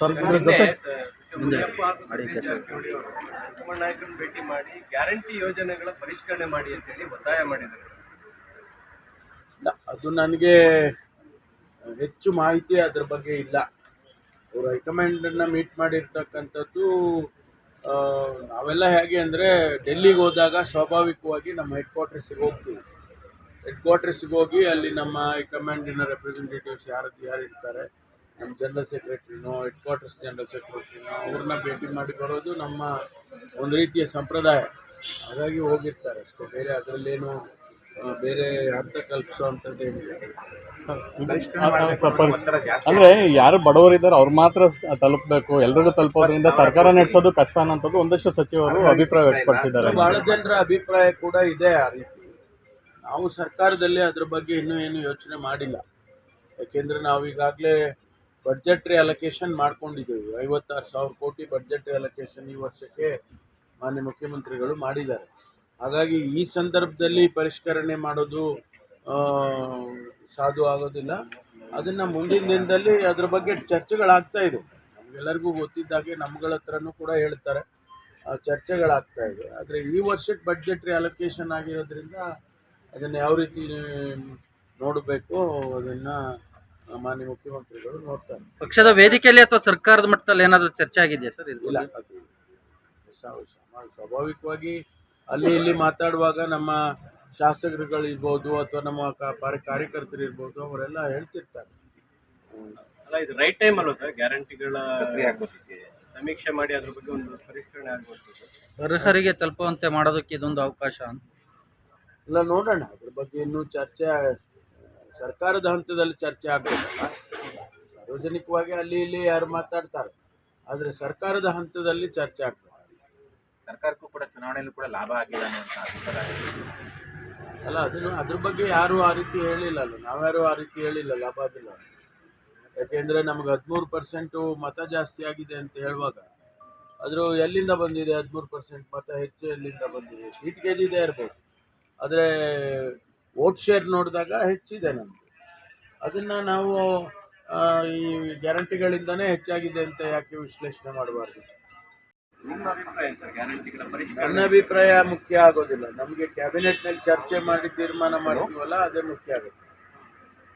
ಜೊತೆ ಭೇಟಿ ಮಾಡಿ ಗ್ಯಾರಂಟಿ ಯೋಜನೆಗಳ ಪರಿಷ್ಕರಣೆ ಮಾಡಿ ಅಂತೇಳಿ ಒತ್ತಾಯ ಮಾಡಿದ್ದಾರೆ. ಇಲ್ಲ, ಅದು ನನಗೆ ಹೆಚ್ಚು ಮಾಹಿತಿ ಅದ್ರ ಬಗ್ಗೆ ಇಲ್ಲ. ಅವರು ಹೈಕಮಾಂಡನ್ನು ಮೀಟ್ ಮಾಡಿರ್ತಕ್ಕಂಥದ್ದು ನಾವೆಲ್ಲ ಹೇಗೆ ಅಂದರೆ ಡೆಲ್ಲಿಗೆ ಹೋದಾಗ ಸ್ವಾಭಾವಿಕವಾಗಿ ನಮ್ಮ ಹೆಡ್ ಕ್ವಾರ್ಟರ್ಸಿಗೆ ಹೋಗ್ತೀವಿ. ಹೆಡ್ ಕ್ವಾರ್ಟರ್ಸಿಗೆ ಹೋಗಿ ಅಲ್ಲಿ ನಮ್ಮ ಹೈಕಮಾಂಡಿನ ರೆಪ್ರೆಸೆಂಟೇಟಿವ್ಸ್ ಯಾರು ಯಾರು ಇರ್ತಾರೆ ನಮ್ಮ ಜನರಲ್ ಸೆಕ್ರೆಟ್ರಿನೋ ಹೆಡ್ ಕ್ವಾರ್ಟರ್ಸ್ ಜನರಲ್ ಸೆಕ್ರೆಟ್ರಿನೋ ಅವ್ರನ್ನ ಭೇಟಿ ಮಾಡಿ ಬರೋದು ನಮ್ಮ ಒಂದು ರೀತಿಯ ಸಂಪ್ರದಾಯ. ಹಾಗಾಗಿ ಹೋಗಿರ್ತಾರೆ ಅಷ್ಟೇ. ಬೇರೆ ಅದರಲ್ಲೇನು ಬೇರೆ ಅರ್ಥ ಕಲ್ಪಿಸುವಂಥದ್ದು ಸ್ವಲ್ಪ ಅಂದ್ರೆ ಯಾರು ಬಡವರಿದ್ದಾರೆ ಅವ್ರು ಮಾತ್ರ ತಲುಪಬೇಕು. ಎಲ್ರಿಗೂ ತಲುಪೋದ್ರಿಂದ ಸರ್ಕಾರ ನಡೆಸೋದು ಕಷ್ಟ ಅನ್ನೋಂಥದ್ದು ಒಂದಷ್ಟು ಸಚಿವರು ಅಭಿಪ್ರಾಯ ವ್ಯಕ್ತಪಡಿಸಿದ್ದಾರೆ. ಬಹಳ ಜನರ ಅಭಿಪ್ರಾಯ ಕೂಡ ಇದೆ ಆ ರೀತಿ. ನಾವು ಸರ್ಕಾರದಲ್ಲಿ ಅದ್ರ ಬಗ್ಗೆ ಇನ್ನೂ ಏನು ಯೋಚನೆ ಮಾಡಿಲ್ಲ. ಯಾಕೆಂದ್ರೆ ನಾವು ಈಗಾಗಲೇ ಬಡ್ಜೆಟ್ರಿ ಅಲೊಕೇಶನ್ ಮಾಡ್ಕೊಂಡಿದ್ದೇವೆ. ಐವತ್ತಾರು ಸಾವಿರ ಕೋಟಿ ಬಡ್ಜೆಟ್ರಿ ಅಲೊಕೇಶನ್ ಈ ವರ್ಷಕ್ಕೆ ಮಾನ್ಯ ಮುಖ್ಯಮಂತ್ರಿಗಳು ಮಾಡಿದ್ದಾರೆ. ಹಾಗಾಗಿ ಈ ಸಂದರ್ಭದಲ್ಲಿ ಪರಿಷ್ಕರಣೆ ಮಾಡೋದು ಸಾಧು ಆಗೋದಿಲ್ಲ. ಅದನ್ನು ಮುಂದಿನ ದಿನದಲ್ಲಿ ಅದ್ರ ಬಗ್ಗೆ ಚರ್ಚೆಗಳಾಗ್ತಾ ಇದೆ. ನಮಗೆಲ್ಲರಿಗೂ ಗೊತ್ತಿದ್ದಾಗೆ ನಮ್ಗಳ ಹತ್ರನೂ ಕೂಡ ಹೇಳ್ತಾರೆ. ಚರ್ಚೆಗಳಾಗ್ತಾ ಇದೆ. ಆದರೆ ಈ ವರ್ಷಕ್ಕೆ ಬಡ್ಜೆಟ್ರಿ ಅಲೊಕೇಶನ್ ಆಗಿರೋದ್ರಿಂದ ಅದನ್ನು ಯಾವ ರೀತಿ ನೋಡಬೇಕು, ಅದನ್ನು ಮಾನ್ಯ ಮುಖ್ಯಮಂತ್ರಿಗಳು ನೋಡ್ತಾರೆ. ಪಕ್ಷದ ವೇದಿಕೆಯಲ್ಲಿ ಅಥವಾ ಸರ್ಕಾರದ ಮಟ್ಟದಲ್ಲಿ ಏನಾದರೂ ಚರ್ಚೆ ಆಗಿದೆಯಾ ಸರ್ ಇದು ಇಲ್ಲ. ಅದು ಸ್ವಾಭಾವಿಕವಾಗಿ ಅಲ್ಲಿ ಇಲ್ಲಿ ಮಾತಾಡುವಾಗ ನಮ್ಮ ಶಾಸಕರುಗಳಿರ್ಬೋದು ಅಥವಾ ನಮ್ಮ ಕ- ಪಾರಿ- ಕಾರ್ಯಕರ್ತರು ಇರ್ಬೋದು ಅವರೆಲ್ಲ ಹೇಳ್ತಿರ್ತಾರೆ. ಅಲ್ಲ ಇದು ರೈಟ್ ಟೈಮ್ ಅಲ್ವಾ ಸರ್? ಗ್ಯಾರಂಟಿಗಳ ಸಮೀಕ್ಷೆ ಮಾಡಿ ಅದ್ರ ಬಗ್ಗೆ ಒಂದು ಪರಿಷ್ಕರಣೆ ಆಗ್ಬೋದು. ಅರ್ಹರಿಗೆ ತಲುಪುವಂತೆ ಮಾಡೋದಕ್ಕೆ ಇದೊಂದು ಅವಕಾಶ ಅಂತ. ಎಲ್ಲ ನೋಡೋಣ. ಅದ್ರ ಬಗ್ಗೆ ಇನ್ನೂ ಚರ್ಚೆ ಸರ್ಕಾರದ ಹಂತದಲ್ಲಿ ಚರ್ಚೆ ಆಗಬೇಕಲ್ಲ ಸಾರ್ವಜನಿಕವಾಗಿ ಅಲ್ಲಿ ಇಲ್ಲಿ ಯಾರು ಮಾತಾಡ್ತಾರೆ ಆದರೆ ಸರ್ಕಾರದ ಹಂತದಲ್ಲಿ ಚರ್ಚೆ ಆಗ್ತದೆ ಸರ್ಕಾರಕ್ಕೂ ಕೂಡ ಚುನಾವಣೆಯಲ್ಲೂ ಕೂಡ ಲಾಭ ಆಗಿಲ್ಲ ಅನ್ನುವಂಥ ಅಭಿಪ್ರಾಯ ಅಲ್ಲ ಅದನ್ನು ಅದ್ರ ಬಗ್ಗೆ ಯಾರು ಆ ರೀತಿ ಹೇಳಿಲ್ಲ ಅಲ್ಲ. ನಾವ್ಯಾರು ಆ ರೀತಿ ಹೇಳಿಲ್ಲ ಲಾಭ ಆಗಿಲ್ಲ. ಯಾಕೆಂದರೆ ನಮ್ಗೆ ಹದಿಮೂರು ಪರ್ಸೆಂಟು ಮತ ಜಾಸ್ತಿ ಆಗಿದೆ ಅಂತ ಹೇಳುವಾಗ ಅದ್ರ ಎಲ್ಲಿಂದ ಬಂದಿದೆ ಹದಿಮೂರು ಪರ್ಸೆಂಟ್ ಮತ? ಹೆಚ್ಚು ಎಲ್ಲಿಂದ ಬಂದಿದೆ? ಸೀಟ್ ಗೆದ್ದಿದೆ ಇರ್ಬೋದು ಆದರೆ ವೋಟ್ ಶೇರ್ ನೋಡಿದಾಗ ಹೆಚ್ಚಿದೆ ನಮಗೆ ಅದನ್ನು ನಾವು ಈ ಗ್ಯಾರಂಟಿಗಳಿಂದನೇ ಹೆಚ್ಚಾಗಿದೆ ಅಂತ ಯಾಕೆ ವಿಶ್ಲೇಷಣೆ ಮಾಡಬಾರ್ದು? ನನ್ನ ಅಭಿಪ್ರಾಯ ಮುಖ್ಯ ಆಗೋದಿಲ್ಲ. ನಮಗೆ ಕ್ಯಾಬಿನೆಟ್ನಲ್ಲಿ ಚರ್ಚೆ ಮಾಡಿ ತೀರ್ಮಾನ ಮಾಡ್ತೀವಲ್ಲ ಅದೇ ಮುಖ್ಯ ಆಗುತ್ತೆ.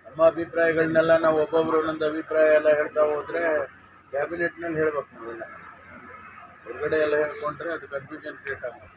ನಮ್ಮ ಅಭಿಪ್ರಾಯಗಳನ್ನೆಲ್ಲ ನಾವು ಒಬ್ಬೊಬ್ರು ಒಂದೊಂದು ಅಭಿಪ್ರಾಯ ಎಲ್ಲ ಹೇಳ್ತಾ ಹೋದರೆ ಕ್ಯಾಬಿನೆಟ್ನಲ್ಲಿ ಹೇಳ್ಬೇಕು ನಾವೆಲ್ಲ ಹೊರಗಡೆ ಎಲ್ಲ ಹೇಳ್ಕೊಂಡ್ರೆ ಅದು ಕನ್ಫ್ಯೂಷನ್ ಕ್ರಿಯೇಟ್ ಆಗುತ್ತೆ.